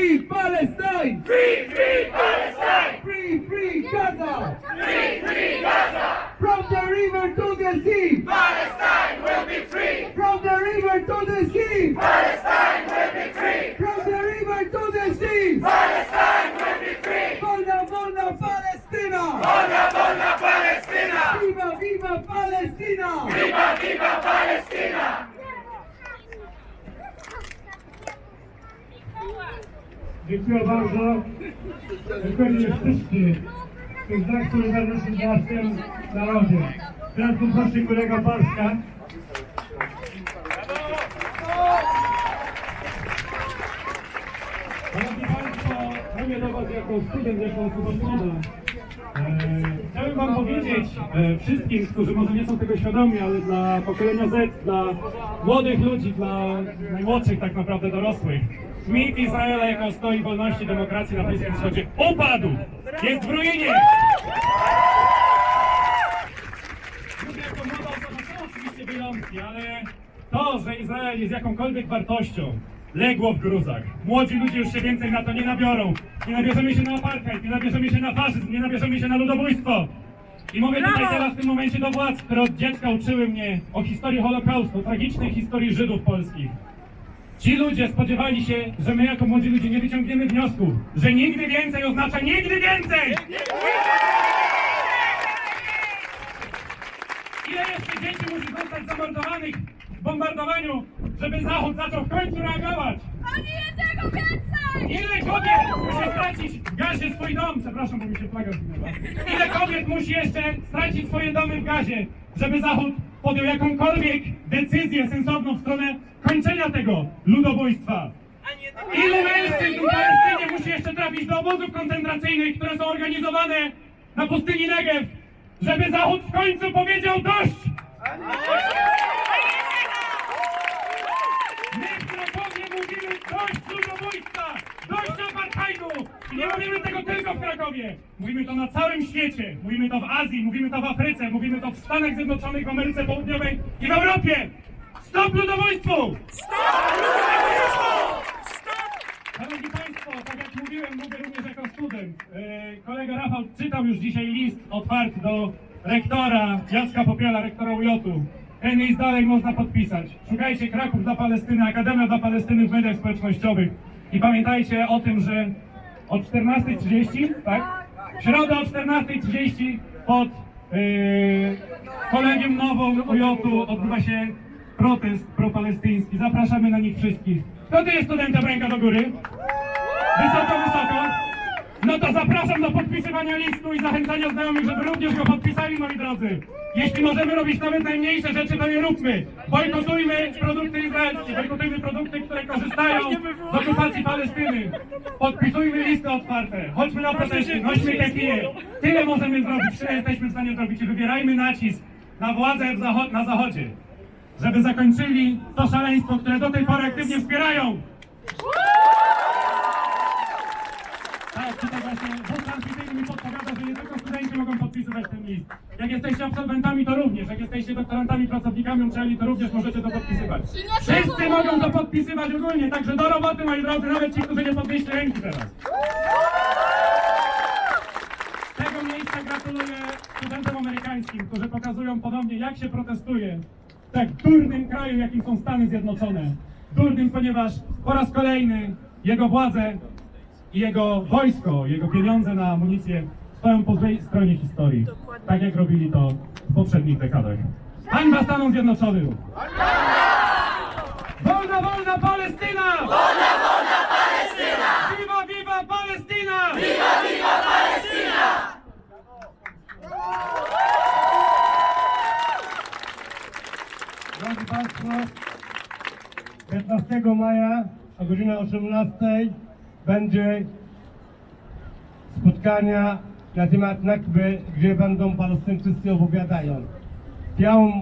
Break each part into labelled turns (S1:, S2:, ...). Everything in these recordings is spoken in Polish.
S1: Free, Palestine!
S2: Free, free Palestine!
S1: Free, free Gaza!
S2: Free, free Gaza!
S1: From the river to the sea!
S2: Palestine will be free!
S1: From the river to the sea!
S2: Palestine will be free!
S1: From the river to the sea!
S2: Palestine will be free!
S1: Wolna, wolna Palestina!
S2: Wolna, wolna Palestyna!
S1: Viva, viva Palestina!
S2: Viva, viva Palestina!
S3: Dziękuję bardzo. Dziękuję wszystkim. Jest znak solidarności z naszym narodem. Teraz poproszę kolega Barska. Szanowni Państwo, mówię do Was jako student, jako osoba młoda. Chciałem Wam powiedzieć e, wszystkim, którzy może nie są tego świadomi, ale dla pokolenia Z, dla młodych ludzi, dla najmłodszych tak naprawdę dorosłych. Mit Izraela jako stoi wolności, demokracji na Bliskim Wschodzie upadł! Jest w ruinie! Mówię jako młoda osoba, są oczywiście wyjątki, ale to, że Izrael jest jakąkolwiek wartością, legło w gruzach. Młodzi ludzie już się więcej na to nie nabiorą. Nie nabierzemy się na apartheid, nie nabierzemy się na faszyzm, nie nabierzemy się na ludobójstwo. I mówię tutaj teraz w tym momencie do władz, które od dziecka uczyły mnie o historii Holokaustu, o tragicznej historii Żydów polskich. Ci ludzie spodziewali się, że my jako młodzi ludzie nie wyciągniemy wniosków, że nigdy więcej oznacza nigdy więcej! Ile jeszcze dzieci musi zostać zamordowanych w bombardowaniu, żeby Zachód zaczął w końcu reagować?
S4: Ani jednego więcej!
S3: Ile kobiet musi stracić w gazie swój dom? Przepraszam, bo mi się flaga zginęła. Ile kobiet musi jeszcze stracić swoje domy w gazie, żeby Zachód podjął jakąkolwiek decyzję sensowną w stronę kończenia tego ludobójstwa? Ilu mężczyzn w Palestynie musi jeszcze trafić do obozów koncentracyjnych, które są organizowane na pustyni Negev, żeby Zachód w końcu powiedział dość? My w Krakowie dość ludobójstwa, dość apartheidu! I nie mówimy tego tylko w Krakowie, mówimy to na całym świecie, mówimy to w Azji, mówimy to w Afryce, mówimy to w Stanach Zjednoczonych, w Ameryce Południowej i w Europie! Stop ludobójstwu! Szanowni Państwo, tak jak mówiłem, mówię również jako student. E, Kolega Rafał czytał już dzisiaj list otwarty do rektora Jacka Popiela, rektora UJ-u. Ten dalej można podpisać. Szukajcie Kraków dla Palestyny, Akademia dla Palestyny w mediach społecznościowych. I pamiętajcie o tym, że o 14.30, tak? W środę o 14.30 pod e, Kolegium Nową UJ-u odbywa się protest propalestyński. Zapraszamy na nich wszystkich. Kto tu jest studentem? Ręka do góry. Wysoko, wysoko. No to zapraszam do podpisywania listu i zachęcania znajomych, żeby również go podpisali, moi drodzy. Jeśli możemy robić nawet najmniejsze rzeczy, to je róbmy. Bojkotujmy produkty izraelskie, bojkotujmy produkty, które korzystają z okupacji Palestyny. Podpisujmy listy otwarte. Chodźmy na protesty, nośmy te kije. Tyle możemy zrobić, tyle jesteśmy w stanie zrobić i wywierajmy nacisk na władzę zachod- na zachodzie, żeby zakończyli to szaleństwo, które do tej pory aktywnie wspierają. Tak, tutaj właśnie wóz mi podpowiada, że nie tylko studenci mogą podpisywać ten list. Jak jesteście absolwentami, to również. Jak jesteście doktorantami, pracownikami uczelni, to również możecie to podpisywać. Wszyscy mogą to podpisywać ogólnie, także do roboty, moi drodzy, nawet ci, którzy nie podnieśli ręki teraz. Z tego miejsca gratuluję studentom amerykańskim. którzy pokazują ponownie, jak się protestuje w tak durnym kraju, jakim są Stany Zjednoczone. Durnym, ponieważ po raz kolejny jego władze i jego wojsko, jego pieniądze na amunicję stoją po złej stronie historii. Tak jak robili to w poprzednich dekadach. Hańba Stanom Zjednoczonym! Wolna, wolna Palestyna! Wolna, wolna Palestyna! Viva, viva Palestyna!
S5: Drodzy Państwo, 15 maja o godzinie 18 będzie spotkania na temat Nakby, gdzie będą Palestyńczycy opowiadają. W Białym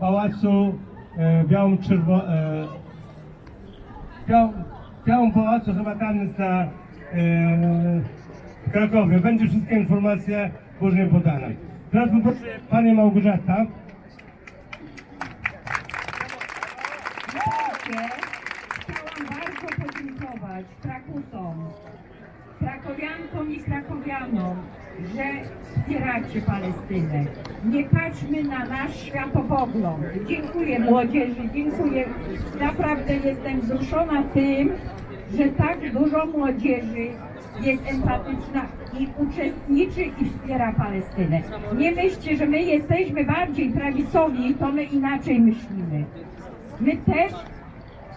S5: Pałacu, e, Białym Czerwo... E, Biał, w Białym Pałacu chyba tam jest na e, w Krakowie. Będzie wszystkie informacje później podane. Teraz poproszę Panią Małgorzata.
S6: Bardzo podziękować Krakusom, krakowiankom i krakowianom, że wspieracie Palestynę. Nie patrzmy na nasz światopogląd. Dziękuję młodzieży, dziękuję. Naprawdę jestem wzruszona tym, że tak dużo młodzieży jest empatyczna i uczestniczy i wspiera Palestynę. Nie myślcie, że my jesteśmy bardziej prawicowi, to my inaczej myślimy. My też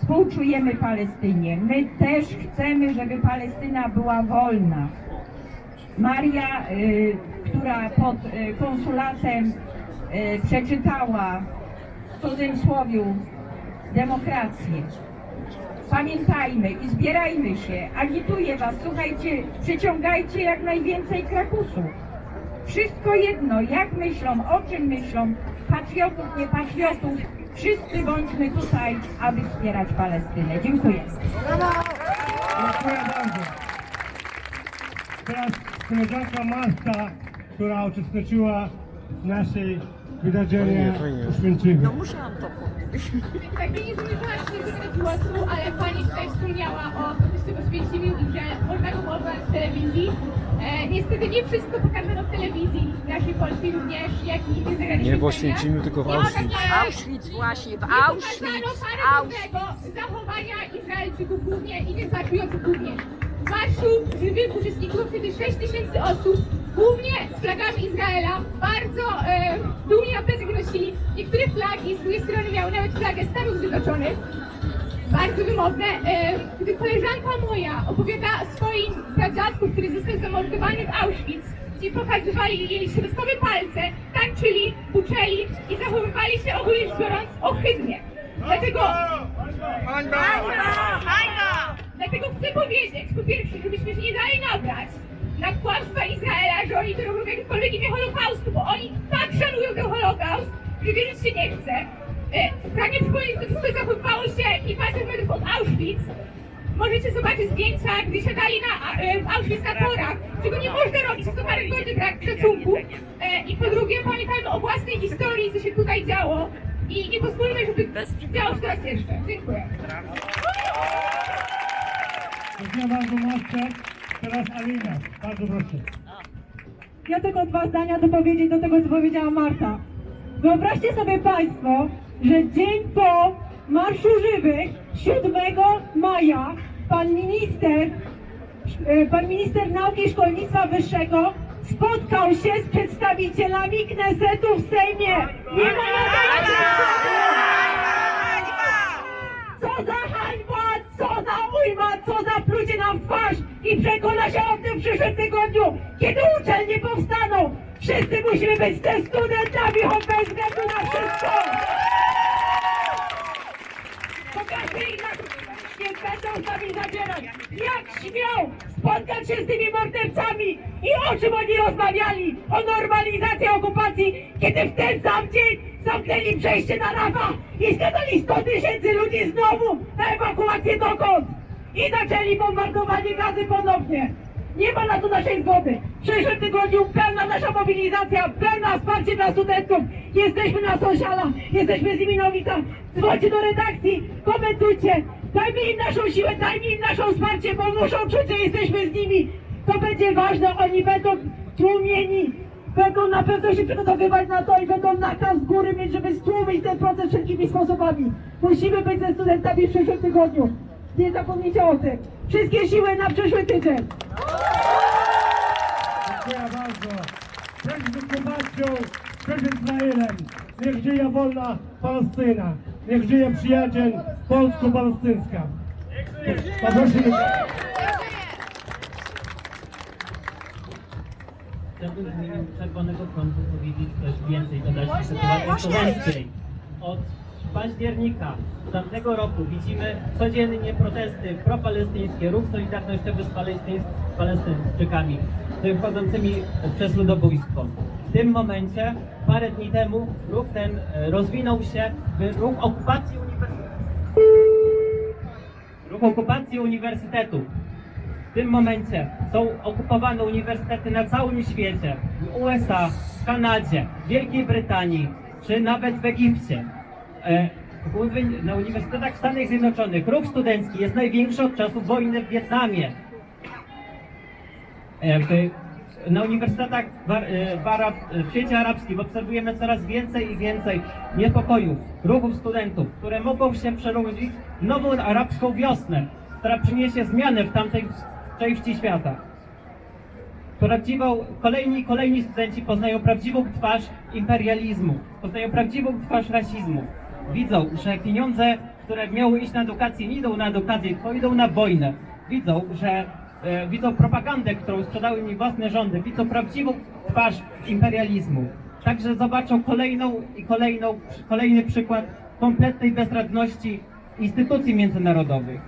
S6: współczujemy Palestynie. My też chcemy, żeby Palestyna była wolna. Maria, y, która pod y, konsulatem y, przeczytała w cudzysłowiu demokrację. Pamiętajmy i zbierajmy się. Agituję Was, słuchajcie, przyciągajcie jak najwięcej krakusów. Wszystko jedno, jak myślą, o czym myślą, patriotów, nie patriotów, wszyscy bądźmy tutaj, aby wspierać Palestynę. Dziękuję.
S5: Dziękuję bardzo. Teraz koleżanka Marta, która uczestniczyła w naszej wydarzeniu uświęcimy.
S4: Tak, nie zmierzałam się do tego głosu, ale pani tutaj wspomniała o proteście w Oświęcimiu i że można go oglądać w telewizji. E, niestety nie wszystko pokazano w telewizji, naszej polskiej również, jak i nie zagraliśmy
S7: Nie w Oświęcimiu, tylko w Auschwitz.
S8: Auschwitz właśnie, w Auschwitz, Auschwitz.
S4: zachowania Izraelczyków głównie i tych patriotów głównie. W marszu żywych uczestników wtedy 6 tysięcy osób, głównie z flagami Izraela, bardzo e, dumnie plecach nosili. Niektóre flagi z drugiej strony miały nawet flagę Stanów Zjednoczonych. Bardzo wymowne. E, gdy koleżanka moja opowiada o swoim pradziadku, który został zamordowany w Auschwitz, ci pokazywali jej środkowe palce, tańczyli, uczeli i zachowywali się ogólnie rzecz biorąc ohydnie. Dlatego Dlatego chcę powiedzieć, po pierwsze, żebyśmy się nie dali nabrać na kłamstwa Izraela, że oni to robią w jakimkolwiek imię Holokaustu, bo oni tak szanują ten Holokaust, że wierzyć się nie chce. E, Pragnę przypomnieć, że to wszystko zachowywało się kilkaset metrów od Auschwitz. Możecie zobaczyć zdjęcia, gdy siadali na, e, w Auschwitz na torach, czego nie można robić, to karygodny brak szacunku. E, I po drugie, pamiętajmy o własnej historii, co się tutaj działo i nie pozwólmy, żeby działo się teraz jeszcze. Dziękuję.
S5: Dziękuję bardzo. Teraz Alina. Bardzo proszę.
S9: Ja tylko dwa zdania dopowiedzieć do tego, co powiedziała Marta. Wyobraźcie sobie Państwo, że dzień po Marszu Żywych, 7 maja, pan minister, e, pan minister nauki i szkolnictwa wyższego spotkał się z przedstawicielami Knesetu w Sejmie. Nie ma Co za hańba, co za ujma, co za plucie nam w twarz i przekona się o tym w przyszłym tygodniu, kiedy uczelnie powstaną. Wszyscy musimy być ze studentami, choć bez względu na wszystko. Pokażmy im na nami zabierać. Jak śmią spotkać się z tymi mordercami i o czym oni rozmawiali? O normalizacji okupacji, kiedy w ten sam dzień zamknęli przejście na Rafa i skazali 100 tysięcy ludzi znowu na ewakuację dokąd? I zaczęli bombardowanie gazy ponownie. Nie ma na to naszej zgody. W przyszłym tygodniu pełna nasza mobilizacja, pełna wsparcie dla studentów. Jesteśmy na sąsiadach, jesteśmy z ulicach. Dzwońcie do redakcji, komentujcie. Dajmy im naszą siłę, dajmy im naszą wsparcie, bo muszą czuć, że jesteśmy z nimi. To będzie ważne, oni będą tłumieni będą na pewno się przygotowywać na to i będą nakaz z góry mieć, żeby stłumić ten proces wszelkimi sposobami. Musimy być ze studentami w przyszłym tygodniu. Nie zapomnijcie o tym. Wszystkie siły na przyszły tydzień.
S5: Dziękuję bardzo. Cześć z okupacją, cześć z Izraelem. Niech żyje wolna Palestyna. Niech żyje przyjaciel polsko-palestyńska. Poprosimy.
S8: Chciałbym w imieniu Czerwonego Frontu powiedzieć coś więcej dodać sytuacji studenckiej. Od października tamtego roku widzimy codziennie protesty propalestyńskie, ruch solidarnościowy z Palestyńczykami, wychodzącymi przez ludobójstwo. W tym momencie, parę dni temu, ruch ten e, rozwinął się w ruch okupacji uniwersytetu. Ruch okupacji. W tym momencie są okupowane uniwersytety na całym świecie, w USA, w Kanadzie, w Wielkiej Brytanii, czy nawet w Egipcie. E, Na uniwersytetach w Stanach Zjednoczonych ruch studencki jest największy od czasów wojny w Wietnamie. Na uniwersytetach e, w, Arab, w świecie arabskim obserwujemy coraz więcej i więcej niepokojów, ruchów studentów, które mogą się przerodzić w nową arabską wiosnę, która przyniesie zmianę w tamtej części świata. Prawdziwą, kolejni kolejni studenci poznają prawdziwą twarz imperializmu, poznają prawdziwą twarz rasizmu. Widzą, że pieniądze, które miały iść na edukację, nie idą na edukację, tylko idą na wojnę. Widzą, że e, widzą propagandę, którą sprzedały im własne rządy, widzą prawdziwą twarz imperializmu. Także zobaczą kolejną i kolejną, kolejny przykład kompletnej bezradności instytucji międzynarodowych.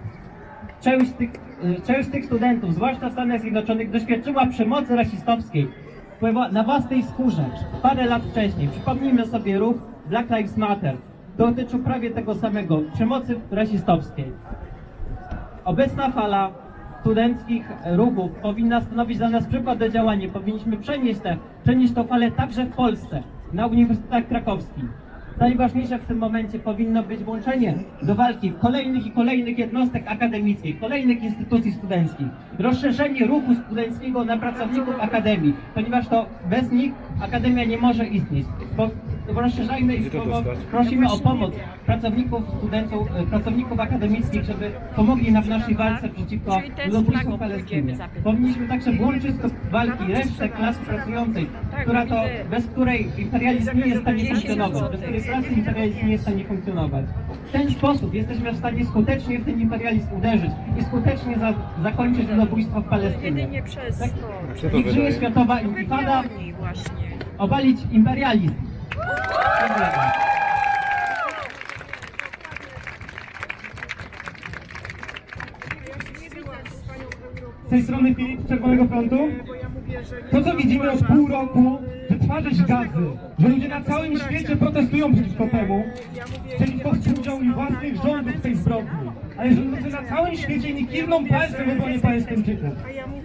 S8: Część tych, y, część tych studentów, zwłaszcza w Stanach Zjednoczonych, doświadczyła przemocy rasistowskiej na własnej skórze parę lat wcześniej. Przypomnijmy sobie ruch Black Lives Matter. Dotyczył prawie tego samego, przemocy rasistowskiej. Obecna fala studenckich ruchów powinna stanowić dla nas przykład do działania. Powinniśmy przenieść, te, przenieść falę także w Polsce, na Uniwersytetach Krakowskim. Najważniejsze w tym momencie powinno być włączenie do walki kolejnych i kolejnych jednostek akademickich, kolejnych instytucji studenckich, rozszerzenie ruchu studenckiego na pracowników akademii, ponieważ to bez nich akademia nie może istnieć. Bo rozszerzajmy i pomo- prosimy o pomoc pracowników, studentów, e, pracowników akademickich, żeby pomogli nam w naszej walce przeciwko ludobójstwu Palestyny. Powinniśmy także włączyć do walki resztę klasy pracującej, która to, bez której imperializm nie jest w stanie funkcjonować, bez której klasy imperializm nie jest w stanie funkcjonować. W ten sposób jesteśmy w stanie skutecznie w ten imperializm uderzyć i skutecznie za, zakończyć ludobójstwo w Plestynie.
S10: Jedynie przez
S8: Tak?
S10: to.
S8: Niech żyje światowa intifada, obalić imperializm.
S5: Z tej strony Filip z Czerwonego Frontu. To, co widzimy od pół roku, że twarzysz gazy, że ludzie na całym świecie protestują przeciwko temu, przeciwko współdziału i własnych rządów w tej zbrodni. Ale że ludzie na całym świecie nie kiwną palcem w obronie Palestyńczyków.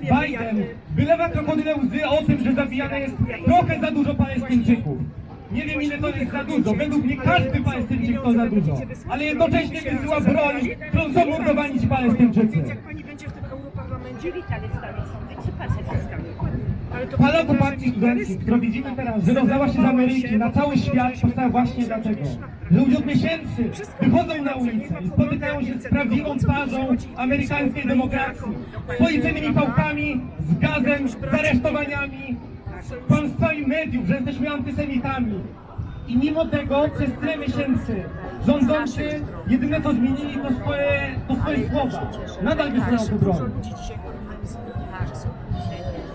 S5: Biden wylewa krokodyle łzy o tym, że zabijane jest trochę za dużo Palestyńczyków. Nie wiem ile to jest za dużo, według mnie każdy Palestyńczyk to za dużo, ale jednocześnie wysyła broń, którą są mordowani ci Palestyńczycy.
S10: Pani będzie w tym Europarlamencie witali stanie sądy, czy to
S5: Fala okupacji studenckiej, którą widzimy teraz, że rozdała się z Ameryki na cały świat, powstała właśnie dlatego, że ludzie od miesięcy wychodzą na ulicę i spotykają się z prawdziwą twarzą amerykańskiej demokracji, z policyjnymi pałkami, z gazem, z aresztowaniami, kłamstwami mediów, że jesteśmy antysemitami. I mimo tego przez tyle miesięcy rządzący jedyne co zmienili to swoje, to swoje słowa. Nadal wysyłają broń.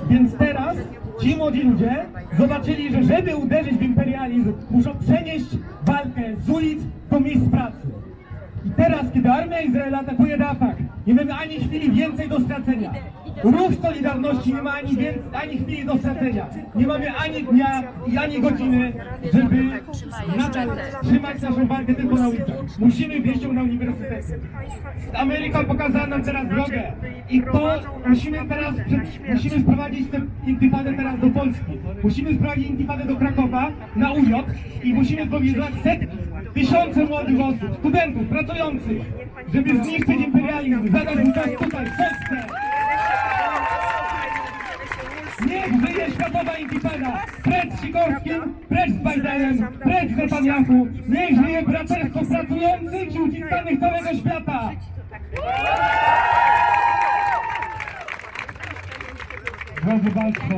S5: Więc teraz ci młodzi ludzie zobaczyli, że żeby uderzyć w imperializm, muszą przenieść walkę z ulic do miejsc pracy. I teraz, kiedy armia Izraela atakuje Rafah, nie mamy ani chwili więcej do stracenia. Ruch Solidarności nie ma ani, więcej, ani chwili do stracenia. Nie mamy ani dnia i ani godziny, żeby nadal trzymać naszą walkę tylko na ulicach. Musimy wieść ją na uniwersytety. Ameryka pokazała nam teraz drogę i to musimy teraz, musimy sprowadzić tę intifadę teraz do Polski. Musimy sprowadzić intifadę do Krakowa na UJ i musimy zmobilizować setki, tysiące młodych osób, studentów, pracujących, żeby zniszczyć imperializm, zadać mu czas tutaj, w Polsce. Niech żyje świat! światowa intifada! Precz z Sikorskim, precz z Bidenem, precz z Netanyahu! Niech żyje braterstwo pracujących i uciskanych całego świata!
S11: Drodzy Państwo,